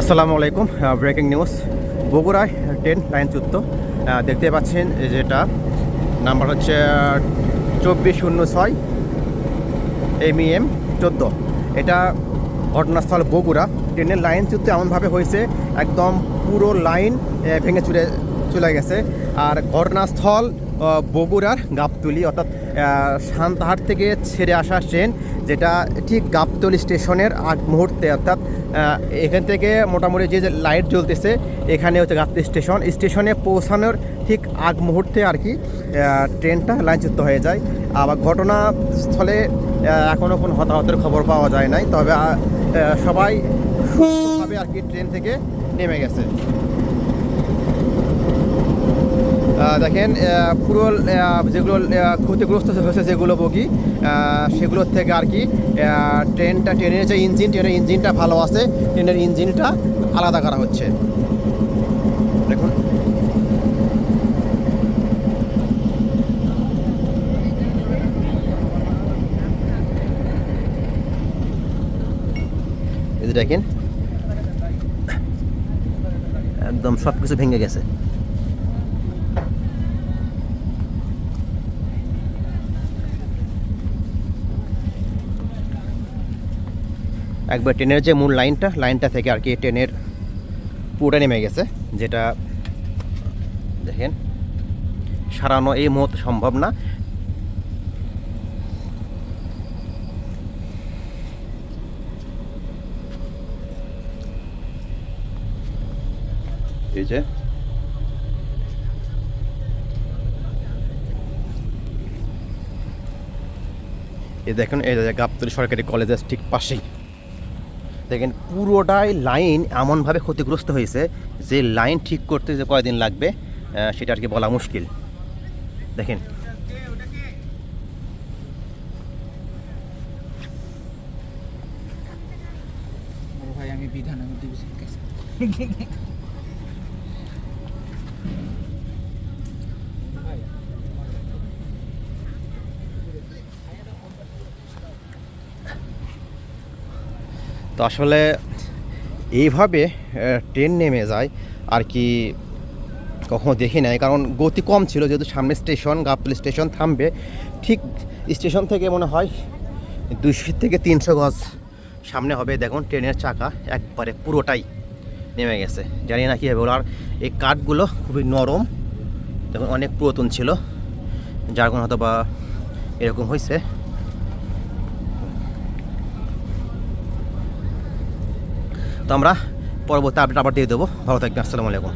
আসসালামু আলাইকুম breaking news বগুড়ায় ট্রেন আহ, দেখতে পাচ্ছেন যেটা নাম্বার হচ্ছে চব্বিশ শূন্য ছয় এম এম চোদ্দ। এটা ঘটনাস্থল বগুড়া। ট্রেনের লাইন লাইনচ্যুত এমনভাবে হয়েছে একদম পুরো লাইন ভেঙে চুরে চলে গেছে। আর ঘটনাস্থল বগুড়ার গাবতলি অর্থাৎ আহ, সান্তাহাট থেকে ছেড়ে আসা ট্রেন যেটা ঠিক গাবতলি স্টেশনের আগ মুহূর্তে অর্থাৎ এখান থেকে মোটামুটি যে লাইট জ্বলতেছে এখানে হচ্ছে গাবতলি স্টেশন। স্টেশনে পৌঁছানোর ঠিক আগ মুহূর্তে আর কি ট্রেনটা লাইনচ্যুত হয়ে যায়। আবার ঘটনাস্থলে এখনও কোনো হতাহতের খবর পাওয়া যায় নাই। তবে সবাই সুস্থভাবে আর কি ট্রেন থেকে নেমে গেছে। দেখেন পুরো যেগুলো ক্ষতিগ্রস্ত হয়েছে যেগুলো বগি সেগুলোর থেকে আর কি ট্রেনটা ট্রেনের যে ইঞ্জিন ট্রেনের ইঞ্জিনটা ভালো আছে ট্রেনের ইঞ্জিনটা আলাদা করা হচ্ছে। দেখুন। দেখেন, একদম সব কিছু ভেঙে গেছে। একবার ট্রেনের যে মূল লাইনটা লাইনটা থেকে আর কি ট্রেনের পুরোটা নেমে গেছে, যেটা দেখেন, সারানো এই মুহূর্তে সম্ভব না। এই যে, এই দেখুন, এই গাবতলী সরকারি কলেজের ঠিক পাশেই। দেখেন, পুরোটাই লাইন এমনভাবে ক্ষতিগ্রস্ত হয়েছে যে লাইন ঠিক করতে যে কয়দিন লাগবে সেটা আর কি বলা মুশকিল। দেখেন। ভাই, আমি বিধাননগর ডিভিশন তো আসলে এইভাবে ট্রেন নেমে যায়, আর কি কখনো দেখি নাই। কারণ গতি কম ছিল, যেহেতু সামনে স্টেশন গাবতলি স্টেশন থামবে। ঠিক স্টেশন থেকে মনে হয় দুইশো থেকে তিনশো গজ সামনে হবে। দেখুন ট্রেনের চাকা একবারে পুরোটাই নেমে গেছে। জানি না কী হবে। ওর আর এই কাঠগুলো খুবই নরম। দেখুন, অনেক পুরাতন ছিল। যার কোনো হয়তো বা এরকম হয়েছে। তো আমরা পরবর্তী আপডেট আবার দিয়ে দেবো। ভালো থাকবেন আসসালামু আলাইকুম।